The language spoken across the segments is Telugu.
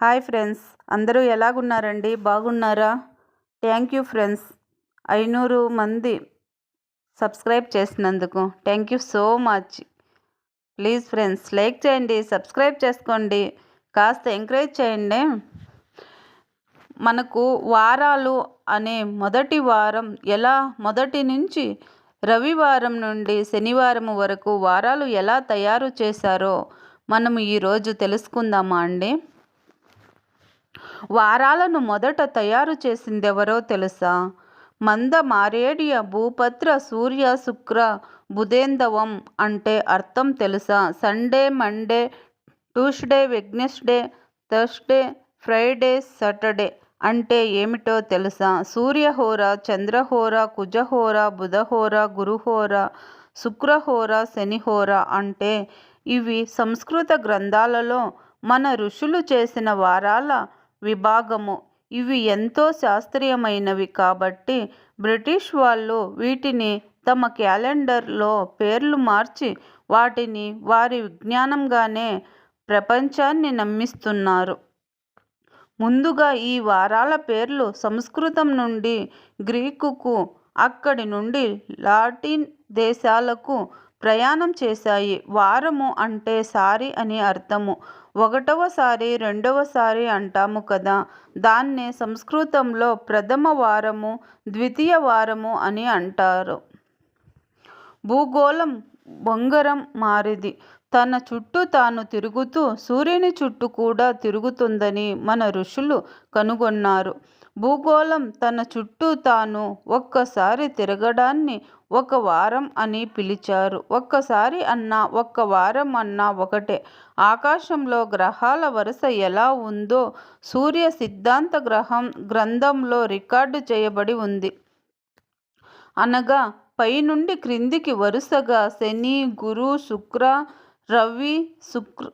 Hi friends. అందరూ ఎలాగున్నారండి? బాగున్నారా? Thank you friends. ఐనూరు మంది సబ్స్క్రైబ్ చేసినందుకు thank you so much. Please friends like చేయండి సబ్స్క్రైబ్ చేసుకోండి. కాస్త ఎంకరేజ్ చేయండి. మనకు వారాలు అనే మొదటి వారం ఎలా? మొదటి నుంచి రవివారం నుండి శనివారం వరకు వారాలు ఎలా తయారు చేశారో మనం ఈరోజు తెలుసుకుందామా అండి? వారాలను మొదట తయారు చేసిందెవరో తెలుసా? మంద మారేడియ భూపత్ర సూర్య శుక్ర బుధేందవం అంటే అర్థం తెలుసా? Sunday Monday Tuesday Wednesday Thursday Friday Saturday అంటే ఏమిటో తెలుసా? సూర్యహోర చంద్రహోర కుజహోర బుధహోర గురుహోర శుక్రహోర శనిహోర అంటే ఇవి సంస్కృత గ్రంథాలలో మన ఋషులు చేసిన వారాల విభాగము. ఇవి ఎంతో శాస్త్రీయమైనవి కాబట్టి బ్రిటిష్ వాళ్ళు వీటిని తమ క్యాలెండర్లో పేర్లు మార్చి వాటిని వారి విజ్ఞానంగానే ప్రపంచాన్ని నమ్మిస్తున్నారు. ముందుగా ఈ వారాల పేర్లు సంస్కృతం నుండి గ్రీకుకు అక్కడి నుండి లాటిన్ దేశాలకు ప్రయాణం చేశాయి. వారము అంటే సారి అని అర్థము. ఒకటవసారి రెండవసారి అంటాము కదా. దాన్నే సంస్కృతంలో ప్రథమ వారము ద్వితీయ వారము అని అంటారు. భూగోళం బొంగరం మారిది. తన చుట్టూ తాను తిరుగుతూ సూర్యుని చుట్టూ కూడా తిరుగుతుందని మన ఋషులు కనుగొన్నారు. భూగోళం తన చుట్టూ తాను ఒక్కసారి తిరగడాన్ని ఒక వారం అని పిలిచారు. ఒక్కసారి అన్నా ఒక్క వారం అన్నా ఒకటే. ఆకాశంలో గ్రహాల వరుస ఎలా ఉందో సూర్య సిద్ధాంత గ్రహం గ్రంథంలో రికార్డు చేయబడి ఉంది. అనగా పైనుండి క్రిందికి వరుసగా శని గురు శుక్ర రవి శుక్ర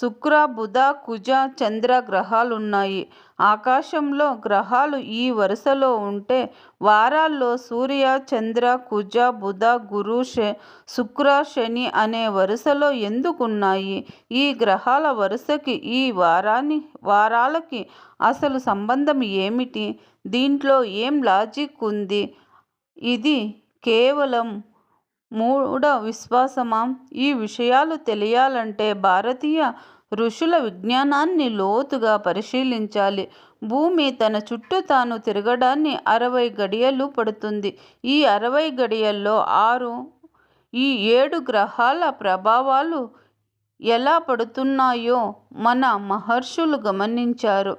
శుక్ర బుధ కుజ చంద్ర గ్రహాలున్నాయి. ఆకాశంలో గ్రహాలు ఈ వరుసలో ఉంటే వారాల్లో సూర్య చంద్ర కుజ బుధ గురు శుక్ర శని అనే వరుసలో ఎందుకున్నాయి? ఈ గ్రహాల వరుసకి ఈ వారాన్ని వారాలకి అసలు సంబంధం ఏమిటి? దీంట్లో ఏం లాజిక్ ఉంది? ఇది కేవలం మూఢ విశ్వాసమా ఈ విషయాలు తెలియాలంటే భారతీయ ఋషుల విజ్ఞానాన్ని లోతుగా పరిశీలించాలి. భూమి తన చుట్టూ తాను తిరగడాన్ని అరవై గడియలు పడుతుంది. ఈ అరవై గడియల్లో ఆరు ఈ ఏడు గ్రహాల ప్రభావాలు ఎలా పడుతున్నాయో మన మహర్షులు గమనించారు.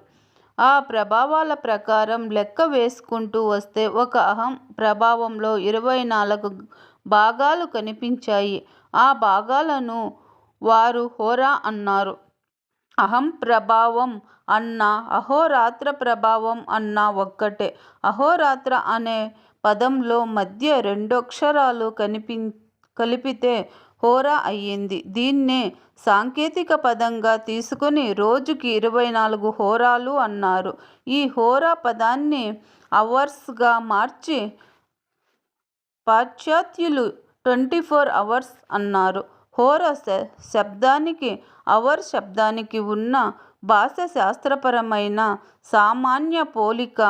ఆ ప్రభావాల ప్రకారం లెక్క వేసుకుంటూ వస్తే ఒక అహం ప్రభావంలో ఇరవై నాలుగు భాగాలు కనిపించాయి. ఆ భాగాలను వారు హోరా అన్నారు. అహం ప్రభావం అన్న అహోరాత్ర ప్రభావం అన్న ఒక్కటే. అహోరాత్ర అనే పదంలో మధ్య రెండక్షరాలు కనిపి కలిపితే హోరా అయ్యింది. దీన్నే సాంకేతిక పదంగా తీసుకుని రోజుకి ఇరవై నాలుగు హోరాలు అన్నారు. ఈ హోరా పదాన్ని అవర్స్గా మార్చి పాశ్చాత్యులు ట్వంటీ ఫోర్ అవర్స్ అన్నారు. హోర శబ్దానికి అవర్ శబ్దానికి ఉన్న భాష శాస్త్రపరమైన సామాన్య పోలిక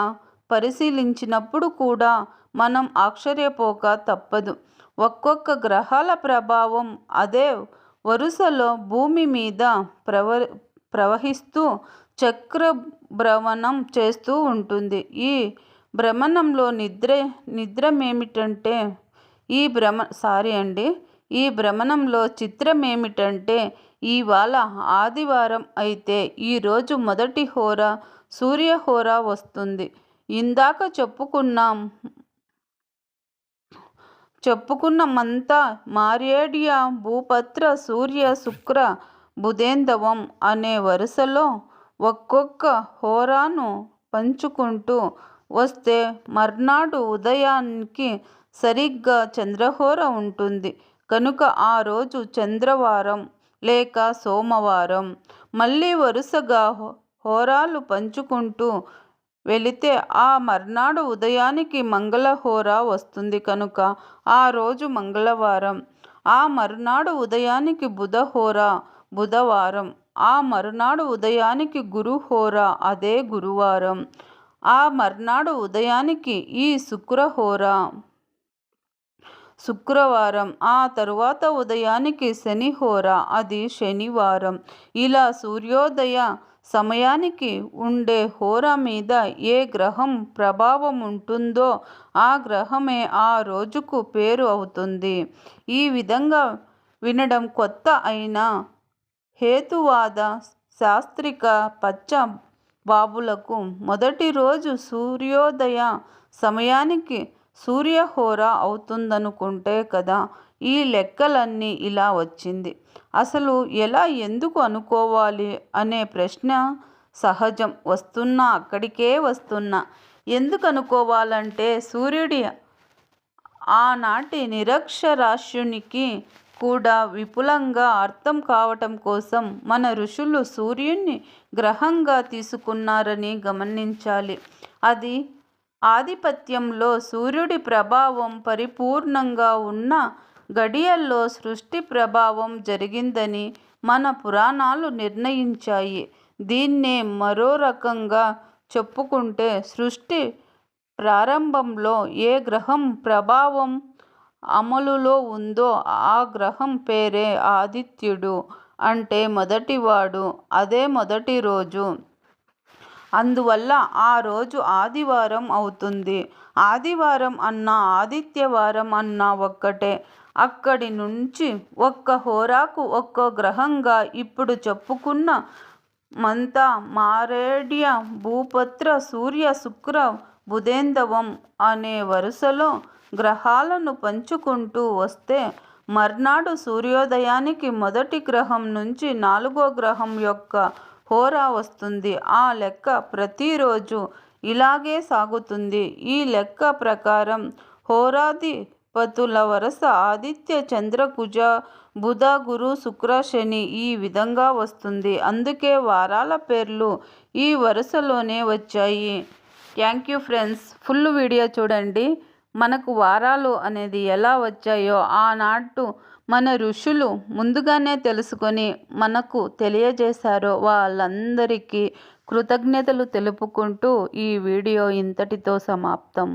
పరిశీలించినప్పుడు కూడా మనం ఆశ్చర్యపోక తప్పదు. ఒక్కొక్క గ్రహాల ప్రభావం అదే వరుసలో భూమి మీద ప్రవ ప్రవహిస్తూ చక్రభ్రమణం చేస్తూ ఉంటుంది. ఈ భ్రమణంలో నిద్ర నిద్రమేమిటంటే ఈ భ్రమ సారీ అండి ఈ భ్రమణంలో చిత్రం ఏమిటంటే ఇవాళ ఆదివారం అయితే ఈరోజు మొదటి హోర సూర్యహోర వస్తుంది. ఇందాక చెప్పుకున్నాం చెప్పుకున్నమంతా మార్యేడియా భూపత్ర సూర్య శుక్ర బుధేందవం అనే వరుసలో ఒక్కొక్క హోరాను పంచుకుంటూ వస్తే మర్నాడు ఉదయానికి సరిగ్గా చంద్రహోర ఉంటుంది. కనుక ఆ రోజు చంద్రవారం లేక సోమవారం మళ్ళీ వరుసగా హోరాలు పంచుకుంటూ వెళితే ఆ మర్నాడు ఉదయానికి మంగళహోర వస్తుంది. కనుక ఆ రోజు మంగళవారం ఆ మర్నాడు ఉదయానికి బుధహోర బుధవారం ఆ మరునాడు ఉదయానికి గురుహోర అదే గురువారం. ఆ మర్నాడు ఉదయానికి ఈ శుక్రహోర. శుక్రవారం. ఆ తరువాత ఉదయానికి శనిహోర. అది శనివారం. ఇలా సూర్యోదయ సమయానికి ఉండే హోర మీద ఏ గ్రహం ప్రభావం ఉంటుందో ఆ గ్రహమే ఆ రోజుకు పేరు అవుతుంది. ఈ విధంగా వినడం కొత్త అయిన హేతువాద శాస్త్రిక పచ్చ బాబులకు మొదటి రోజు సూర్యోదయ సమయానికి సూర్యహోర అవుతుందనుకుంటే కదా ఈ లెక్కలన్నీ ఇలా వచ్చింది. అసలు ఎలా ఎందుకు అనుకోవాలి అనే ప్రశ్న సహజం. వస్తున్నా అక్కడికే వస్తున్నా. ఎందుకు అనుకోవాలంటే సూర్యుడి ఆనాటి నిరక్షరాస్యునికి కూడా విపులంగా అర్థం కావటం కోసం మన ఋషులు సూర్యుణ్ణి గ్రహంగా తీసుకున్నారని గమనించాలి. అది ఆధిపత్యంలో సూర్యుడి ప్రభావం పరిపూర్ణంగా ఉన్న గడియల్లో సృష్టి ప్రభావం జరిగిందని మన పురాణాలు నిర్ణయించాయి. దీన్నే మరో రకంగా చెప్పుకుంటే సృష్టి ప్రారంభంలో ఏ గ్రహం ప్రభావం అమలులో ఉందో ఆ గ్రహం పేరే ఆదిత్యుడు అంటే మొదటివాడు అదే మొదటి రోజు. అందువల్ల ఆ రోజు ఆదివారం అవుతుంది. ఆదివారం అన్న ఆదిత్యవారం అన్న ఒక్కటే. అక్కడి నుంచి ఒక్క హోరాకు ఒక్కో గ్రహంగా ఇప్పుడు చెప్పుకున్న మంత మారేడ్య భూపత్ర సూర్య శుక్ర బుధేందవం అనే వరుసలో గ్రహాలను పంచుకుంటూ వస్తే మర్నాడు సూర్యోదయానికి మొదటి గ్రహం నుంచి నాలుగో గ్రహం యొక్క హోరా వస్తుంది. ఆ లెక్క ప్రతిరోజు ఇలాగే సాగుతుంది. ఈ లెక్క ప్రకారం హోరాధిపతుల వరుస ఆదిత్య చంద్ర కుజ బుధ గురు శుక్ర శని ఈ విధంగా వస్తుంది. అందుకే వారాల పేర్లు ఈ వరుసలోనే వచ్చాయి. Thank you friends. Full video చూడండి. మనకు వారాలు అనేది ఎలా వచ్చాయో ఆనాటు మన ఋషులు ముందుగానే తెలుసుకొని మనకు తెలియజేశారో వాళ్ళందరికీ కృతజ్ఞతలు తెలుపుకుంటూ ఈ వీడియో ఇంతటితో సమాప్తం.